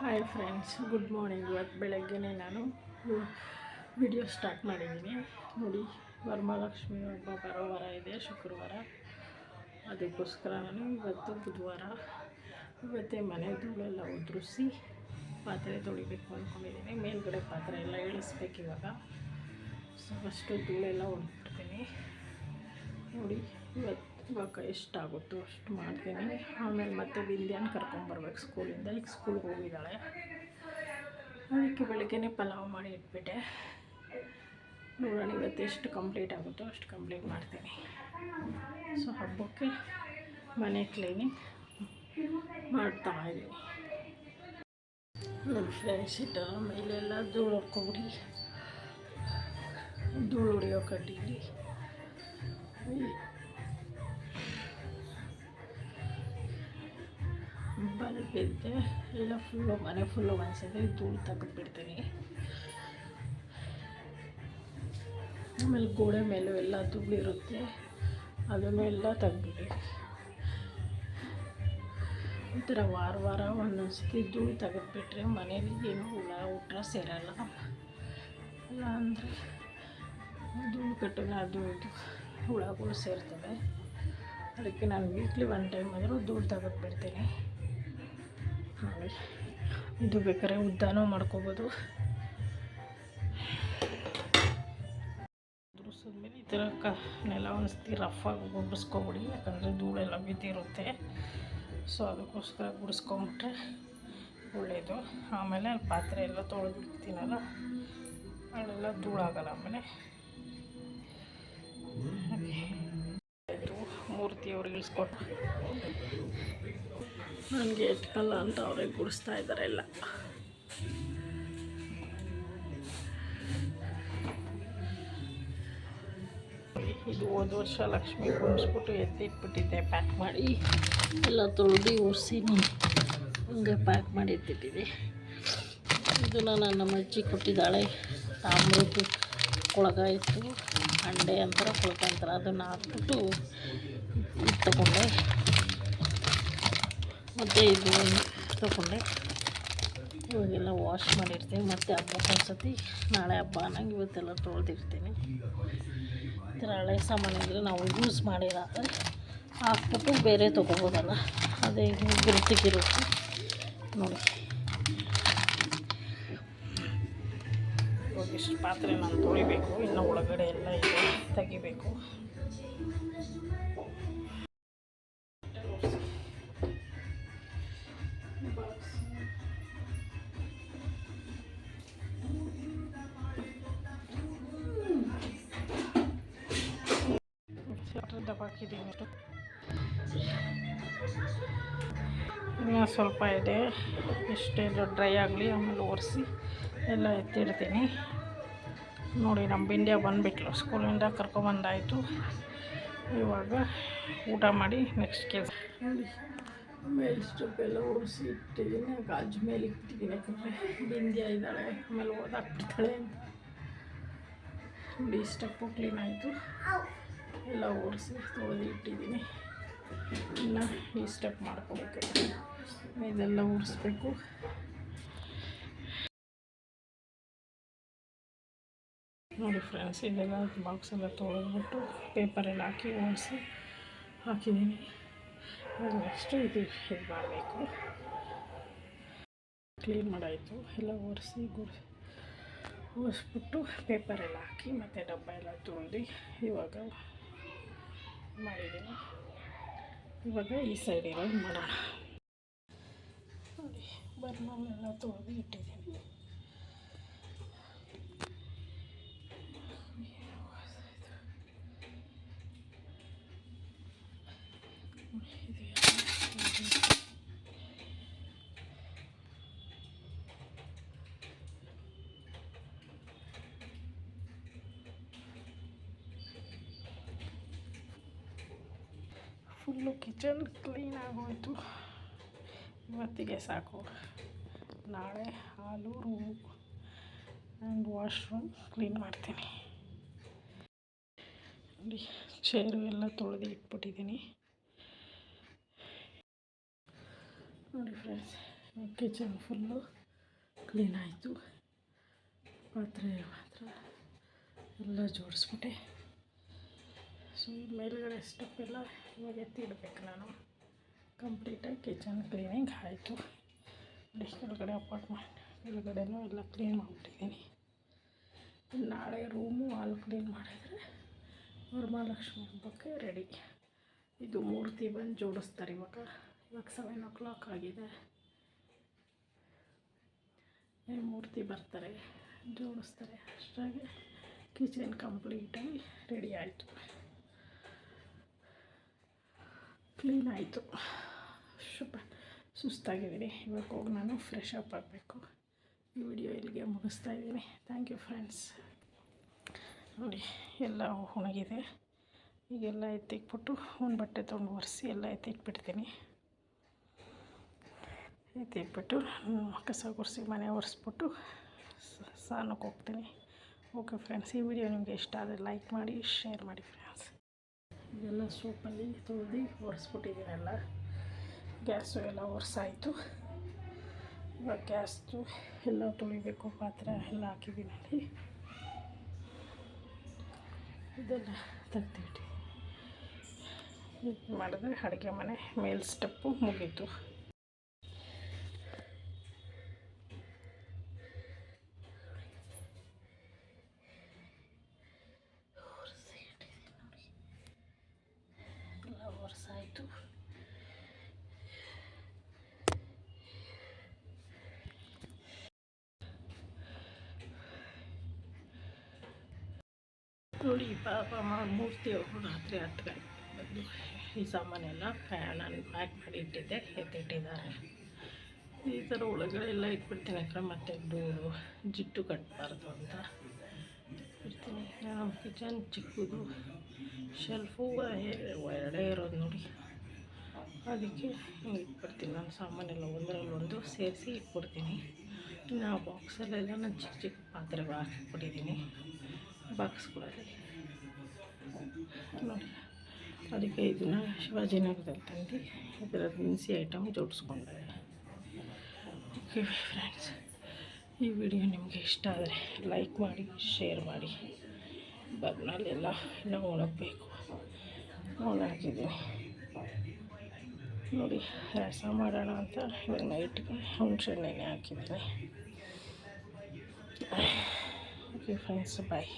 Hi friends good morning ಇವತ್ತು ಬೆಳಗ್ಗೆನೇ ನಾನು ವಿಡಿಯೋ ಸ್ಟಾರ್ಟ್ ಮಾಡಿದ್ದೀನಿ. ನೋಡಿ, ವರಮಹಾಲಕ್ಷ್ಮಿ ಹಬ್ಬ ಬರೋ ವಾರ ಇದೆ, ಶುಕ್ರವಾರ. ಅದಕ್ಕೋಸ್ಕರ ನಾನು ಇವತ್ತು ಬುಧವಾರ ಇವತ್ತೇ ಮನೆ ಧೂಳೆಲ್ಲ ಉದುರಿಸಿ ಪಾತ್ರೆ ತೊಳಿಬೇಕು ಅಂದ್ಕೊಂಡಿದ್ದೀನಿ ಮೇಲ್ಗಡೆ ಪಾತ್ರೆ ಎಲ್ಲ ಇಳಿಸ್ಬೇಕು ಇವಾಗ. ಸೊ ಫಸ್ಟು ಧೂಳೆಲ್ಲ ಹೊಡ್ಬಿಡ್ತೀನಿ ನೋಡಿ, ಇವತ್ತು ಇವಾಗ ಎಷ್ಟಾಗುತ್ತೋ ಅಷ್ಟು ಮಾಡ್ತೀನಿ. ಆಮೇಲೆ ಮತ್ತೆ ವಿಂಧ್ಯಾನ ಕರ್ಕೊಂಬರ್ಬೇಕು ಸ್ಕೂಲಿಂದ. ಈಗ ಸ್ಕೂಲ್ಗೆ ಹೋಗಿದ್ದಾಳೆ. ಅದಕ್ಕೆ ಬೆಳಗ್ಗೆನೇ ಪಲಾವ್ ಮಾಡಿ ಇಟ್ಬಿಟ್ಟೆ. ನೋಡೋಣ ಇವತ್ತು ಎಷ್ಟು ಕಂಪ್ಲೀಟ್ ಆಗುತ್ತೋ ಅಷ್ಟು ಕಂಪ್ಲೀಟ್ ಮಾಡ್ತೀನಿ. ಸೊ ಹಬ್ಬಕ್ಕೆ ಮನೆ ಕ್ಲೀನಿಂಗ್ ಮಾಡ್ತಾ ಇದ್ದೀನಿ. ನೋಡಿ ಫ್ರೆಂಡ್ಸ್ ಇಟ್ಟ ಮೇಲೆಲ್ಲ ಧೂಳು ಹೊಡ್ಕೊಬಿಡಿ ಧೂಳು ಹೊಡಿಯೋ ಕಡ್ಡಿಲಿ ಬಲ್ಬ್ ಇದ್ದೆ ಎಲ್ಲ ಫುಲ್ಲು ಮನೆ ಫುಲ್ಲು ಒಂದ್ಸತಿ ಧೂಳು ತೆಗೆದ್ಬಿಡ್ತೀನಿ. ಆಮೇಲೆ ಗೋಡೆ ಮೇಲೂ ಎಲ್ಲ ಧೂಳಿರುತ್ತೆ. ಅದನ್ನು ಎಲ್ಲ ತೆಗ್ದ್ಬಿಡಿ. ಈ ಥರ ವಾರ ವಾರ ಒಂದೊಂದು ಸತಿ ಧೂಳು ತೆಗೆದ್ಬಿಟ್ರೆ ಮನೇಲಿ ಏನು ಹುಳ ಊಟ ಸೇರಲ್ಲ. ಇಲ್ಲ ಅಂದರೆ ಧೂಳು ಕಟ್ಟಲ್ಲ ಅದು ಇದು, ಹುಳಗಳು ಸೇರ್ತವೆ. ಅದಕ್ಕೆ ನಾನು ವೀಕ್ಲಿ ಒನ್ ಟೈಮ್ ಆದರೂ ಧೂಳು ತೆಗೆದ್ಬಿಡ್ತೀನಿ. ಇದು ಬೇಕಾದ್ರೆ ಉದ್ದಾನೂ ಮಾಡ್ಕೋಬೋದು. ಉದುರಿಸಿದ್ಮೇಲೆ ಈ ಥರ ಕ ನೆಲ ಒಂದ್ಸತಿ ರಫಾಗಿ ಗುಡಿಸ್ಕೊಬಿಡಿ, ಯಾಕಂದರೆ ಧೂಳೆಲ್ಲ ಬಿದ್ದಿರುತ್ತೆ. ಸೊ ಅದಕ್ಕೋಸ್ಕರ ಗುಡಿಸ್ಕೊಂಬಿಟ್ರೆ ಒಳ್ಳೆಯದು ಆಮೇಲೆ ಅಲ್ಲಿ ಪಾತ್ರೆ ಎಲ್ಲ ತೊಳೆದಿರ್ತೀನಲ್ಲ ಅಲ್ಲೆಲ್ಲ ಧೂಳಾಗಲ್ಲ ಆಮೇಲೆ. ಮೂರ್ತಿಯವ್ರಿಗೆ ಇಳಿಸ್ಕೊಟ್ಟು ನನಗೆ ಎಟ್ಕಲ್ಲ ಅಂತ ಅವರೇ ಗುಡಿಸ್ತಾ ಇದ್ದಾರೆ ಎಲ್ಲ. ಇದು ಹೋದ ವರ್ಷ ಲಕ್ಷ್ಮಿ ಕುಣಿಸ್ಬಿಟ್ಟು ಎತ್ತಿಟ್ಬಿಟ್ಟಿದ್ದೆ ಪ್ಯಾಕ್ ಮಾಡಿ. ಎಲ್ಲ ತೊಳೆದು ಉರಿಸಿ ಹಂಗೆ ಪ್ಯಾಕ್ ಮಾಡಿ ಎತ್ತಿಟ್ಟಿದ್ದೆ. ಇದನ್ನು ನಮ್ಮ ಅಜ್ಜಿ ಕೊಟ್ಟಿದ್ದಾಳೆ. ತಾಮ್ರದ್ದು ಕೊಳಗ ಇತ್ತು ಅಂಡೆ ಅಂತಾರೆ ಕೊಳಗ ಅಂತಾರೆ, ಅದನ್ನು ಹಾಕ್ಬಿಟ್ಟು ತಗೊಂಡೆ ಮತ್ತು ಇದು ತಗೊಂಡೆ. ಇವಾಗೆಲ್ಲ ವಾಶ್ ಮಾಡಿರ್ತೀನಿ. ಮತ್ತು ಹಬ್ಬಕ್ಕೆ ಒಂದ್ಸತಿ, ನಾಳೆ ಹಬ್ಬ ಅನ್ನಂಗೆ ಇವತ್ತೆಲ್ಲ ತೊಳೆದಿರ್ತೀನಿ. ಈ ಥರ ಹಳೆ ಸಾಮಾನಿದ್ರೆ ನಾವು ಯೂಸ್ ಮಾಡಿರಾದ್ರೆ ಹಾಕ್ಬಿಟ್ಟು ಬೇರೆ ತೊಗೋಬೋದಲ್ಲ. ಅದೇ ಗುರುತಿಗಿರುತ್ತೆ. ನೋಡಿ. ಇವಾಗ ಇಷ್ಟು ಪಾತ್ರೆ ನಾನು ತೊಳಿಬೇಕು. ಇನ್ನು ಒಳಗಡೆ ಎಲ್ಲ ಇದೆ. ತೆಗಿಬೇಕು. ದಬ್ಬಾಕಿದ್ದೀನಿ ಇನ್ನೂ ಸ್ವಲ್ಪ ಇದೆ. ಇಷ್ಟೆಲ್ಲ ಡ್ರೈ ಆಗಲಿ ಆಮೇಲೆ ಒರೆಸಿ ಎಲ್ಲ ಎತ್ತಿಡ್ತೀನಿ. ನೋಡಿ, ನಮ್ಮ ಬಿಂಡ್ಯ ಬಂದುಬಿಟ್ಲು. ಸ್ಕೂಲಿಂದ ಕರ್ಕೊಂಬಂದಾಯಿತು. ಇವಾಗ ಊಟ ಮಾಡಿ ನೆಕ್ಸ್ಟ್ ಕೆಲಸ. ನೋಡಿ, ಆಮೇಲೆ ಸ್ಟೆಪ್ ಎಲ್ಲ ಒರೆಸಿ ಇಟ್ಟಿದ್ದೀನಿ. ಗಾಜು ಮೇಲೆ ಇಟ್ಟಿದ್ದೀನಿ ಯಾಕಂದರೆ ಬಿಂದ್ಯ ಇದ್ದಾಳೆ. ಆಮೇಲೆ ಓದಾಕ್ಬಿಡ್ತಾಳೆ ನೋಡಿ ಸ್ಟೆಪ್ಪು ಕ್ಲೀನ್ ಆಯಿತು ಎಲ್ಲ ಓಡಿಸಿ ತೊಳೆದು ಇಟ್ಟಿದ್ದೀನಿ. ಇನ್ನು ಈ ಸ್ಟೆಪ್ ಮಾಡ್ಕೋಬೇಕು. ಇದೆಲ್ಲ ಓಡಿಸ್ಬೇಕು. ನೋಡಿ ಫ್ರೆಂಡ್ಸ್ ಇದೆಲ್ಲ ಬಾಕ್ಸ್ ಎಲ್ಲ ತೊಳೆದ್ಬಿಟ್ಟು ಪೇಪರೆಲ್ಲ ಹಾಕಿ ಓಡಿಸಿ ಹಾಕಿದ್ದೀನಿ. ನೆಕ್ಸ್ಟು ಇದು ಇದು ಮಾಡಬೇಕು. ಕ್ಲೀನ್ ಮಾಡಾಯಿತು. ಎಲ್ಲ ಒರೆಸಿ ಗುಡಿಸಿ ಒರೆಸ್ಬಿಟ್ಟು ಪೇಪರೆಲ್ಲ ಹಾಕಿ ಮತ್ತು ಡಬ್ಬ ಎಲ್ಲ ತೊಳೆದು ಇವಾಗ ಮಾಡಿದ್ದೀನಿ ಇವಾಗ ಈ ಸೈಡ್ ಇರೋದು ಮಾಡೋಣ. ನೋಡಿ ಬರ್ಮಲ್ಲೆಲ್ಲ ತೊಳೆದು ಇಟ್ಟಿದ್ದೀನಿ. ಫುಲ್ಲು ಕಿಚನ್ ಕ್ಲೀನ್ ಇವತ್ತಿಗೆ ಸಾಕು. ನಾಳೆ ಹಾಲು, ರೂಮು, ಆ್ಯಂಡ್ ವಾಶ್ರೂಮ್ ಕ್ಲೀನ್ ಮಾಡ್ತೀನಿ. ನೋಡಿ, ಚೇರು ಎಲ್ಲ ತೊಳೆದು ಇಟ್ಬಿಟ್ಟಿದ್ದೀನಿ. ನೋಡಿ ಫ್ರೆಂಡ್ಸ್ ಕಿಚನ್ ಫುಲ್ಲು ಕ್ಲೀನ್ ಆಯಿತು. ಪಾತ್ರೆ ಮಾತ್ರ ಎಲ್ಲ ಜೋಡಿಸ್ಬಿಟ್ಟೆ. ಸೊ ಮೇಲುಗಡೆ ಸ್ಟೆಪ್ ಎಲ್ಲ ಇವಾಗ ಎತ್ತಿ ಇಡಬೇಕು ನಾನು. ಕಂಪ್ಲೀಟಾಗಿ ಕಿಚನ್ ಕ್ಲೀನಿಂಗ್ ಆಯಿತು. ನೋಡಿ ಕೆಳಗಡೆ ಅಪಾರ್ಟ್ಮೆಂಟ್ ಕೆಳಗಡೆನೂ ಎಲ್ಲ ಕ್ಲೀನ್ ಮಾಡಿಬಿಟ್ಟಿದ್ದೀನಿ. ನಾಳೆ ರೂಮು ಹಾಲು ಕ್ಲೀನ್ ಮಾಡಿದರೆ ವರಮಹಾಲಕ್ಷ್ಮಿ ಹಬ್ಬಕ್ಕೆ ರೆಡಿ ಇದು ಮೂರ್ತಿ ಬಂದು ಜೋಡಿಸ್ತಾರೆ ಇವಾಗ. ಇವಾಗ ಸೆವೆನ್ ಓ ಕ್ಲಾಕ್ ಆಗಿದೆ. ಈ ಮೂರ್ತಿ ಬರ್ತಾರೆ? ಜೋಡಿಸ್ತಾರೆ. ಅಷ್ಟಾಗಿ ಕಿಚನ್ ಕಂಪ್ಲೀಟಾಗಿ ರೆಡಿ ಆಯಿತು. ಕ್ಲೀನ್ ಆಯಿತು. ಶುಭ. ಸುಸ್ತಾಗಿದ್ದೀನಿ. ಇವಾಗ ಹೋಗಿ ನಾನು ಫ್ರೆಶ್ ಅಪ್ ಆಗಬೇಕು. ಈ ವಿಡಿಯೋ ಇಲ್ಲಿಗೆ ಮುಗಿಸ್ತಾ ಇದ್ದೀನಿ. ಥ್ಯಾಂಕ್ ಯು ಫ್ರೆಂಡ್ಸ್ ನೋಡಿ, ಎಲ್ಲ ಒಣಗಿದೆ. ಈಗೆಲ್ಲ ಎತ್ತಿಕ್ಬಿಟ್ಟು ಒಂದು ಬಟ್ಟೆ ತೊಗೊಂಡು ಒರೆಸಿ ಎಲ್ಲ ಎತ್ತಿಟ್ಬಿಡ್ತೀನಿ. ಎತ್ತಿಟ್ಬಿಟ್ಟು ಕಸ ಗುಡಿಸಿ ಮನೆ ಒರೆಸ್ಬಿಟ್ಟು ಸ್ನಾನಕ್ಕೆ ಹೋಗ್ತೀನಿ. ಓಕೆ ಫ್ರೆಂಡ್ಸ್ ಈ ವಿಡಿಯೋ ನಿಮಗೆ ಇಷ್ಟ ಆದರೆ ಲೈಕ್ ಮಾಡಿ ಶೇರ್ ಮಾಡಿ ಫ್ರೆಂಡ್ಸ್ ಇದೆಲ್ಲ ಸೋಪಲ್ಲಿ ತೊಳೆದು ಒರೆಸ್ಬಿಟ್ಟಿದ್ದೀನಲ್ಲ ಗ್ಯಾಸು ಎಲ್ಲ ಒರೆಸಾಯಿತು. ಇವಾಗ ಗ್ಯಾಸ್ದು ಎಲ್ಲ ತೊಳಿಬೇಕು, ಪಾತ್ರೆ ಎಲ್ಲ ಹಾಕಿದ್ದೀನಿ ಅಲ್ಲಿ ಇದೆಲ್ಲ ತೆಗ್ದಿಟ್ಟು ಮಾಡಿದ್ರೆ ಅಡುಗೆ ಮನೆ ಮೇಲ್ ಸ್ಟೆಪ್ಪು ಮುಗೀತು ಒರ್ಸಿ ಇಟ್ಟಿದ್ದೀನಿ ನೋಡಿ. ಎಲ್ಲ ನೋಡಿ, ಪಾಪ ಮೂರ್ತಿ ಅವರು ರಾತ್ರಿ ಹತ್ತು ಗಂಟೆ ಬಂದು ಈ ಸಾಮಾನೆಲ್ಲ ನಾನು ಪ್ಯಾಕ್ ಮಾಡಿ ಇಟ್ಟಿದ್ದೆ ಎತ್ತಿಟ್ಟಿದ್ದಾರೆ ಈ ಥರ ಒಳಗಡೆ ಇಟ್ಬಿಡ್ತೀನಿ ಯಾಕಂದ್ರೆ ಮತ್ತೆ ಡೋರು ಜಿಟ್ಟು ಕಟ್ಟಬಾರ್ದು ಅಂತ. ಇರ್ತೀನಿ ನಮ್ಮ ಕಿಚನ್ ಚಿಕ್ಕದು ಶೆಲ್ಫು ಎರಡೇ ಇರೋದು ನೋಡಿ. ಅದಕ್ಕೆ ಇಟ್ಬಿಡ್ತೀನಿ. ನಾನು ಸಾಮಾನೆಲ್ಲ ಒಂದರಲ್ಲಿ ಒಂದು ಸೇರಿಸಿ ಇಟ್ಬಿಡ್ತೀನಿ. ಇನ್ನು ಆ ಬಾಕ್ಸಲ್ಲೆಲ್ಲ ನಾನು ಚಿಕ್ಕ ಚಿಕ್ಕ ಪಾತ್ರೆಗಳು ಹಾಕಿಬಿಟ್ಟಿದ್ದೀನಿ ಬಾಕ್ಸ್ಗಳಲ್ಲಿ. ನೋಡಿ, ಅದಕ್ಕೆ ಇದನ್ನು ಶಿವಾಜಿನಗರದಲ್ಲಿ ತಂದು ಇದರ ದಿನಸಿ ಐಟಮ್ ಜೋಡಿಸ್ಕೊಂಡೆ. ಓಕೆ ಫ್ರೆಂಡ್ಸ್ ಈ ವಿಡಿಯೋ ನಿಮಗೆ ಇಷ್ಟ ಆದರೆ ಲೈಕ್ ಮಾಡಿ ಶೇರ್ ಮಾಡಿ. ಬರ್ನಲ್ಲೆಲ್ಲ ಇನ್ನೂ ಒಣಗಬೇಕು ಒಣಗಿದ್ದೀನಿ ನೋಡಿ ರಸ ಮಾಡೋಣ ಅಂತ ಇವಾಗ ನೈಟ್ಗೆ ಹುಣಸೆಹಣ್ಣೆಣ್ಣೆ ಹಾಕಿದ್ದೀನಿ. Okay friends bye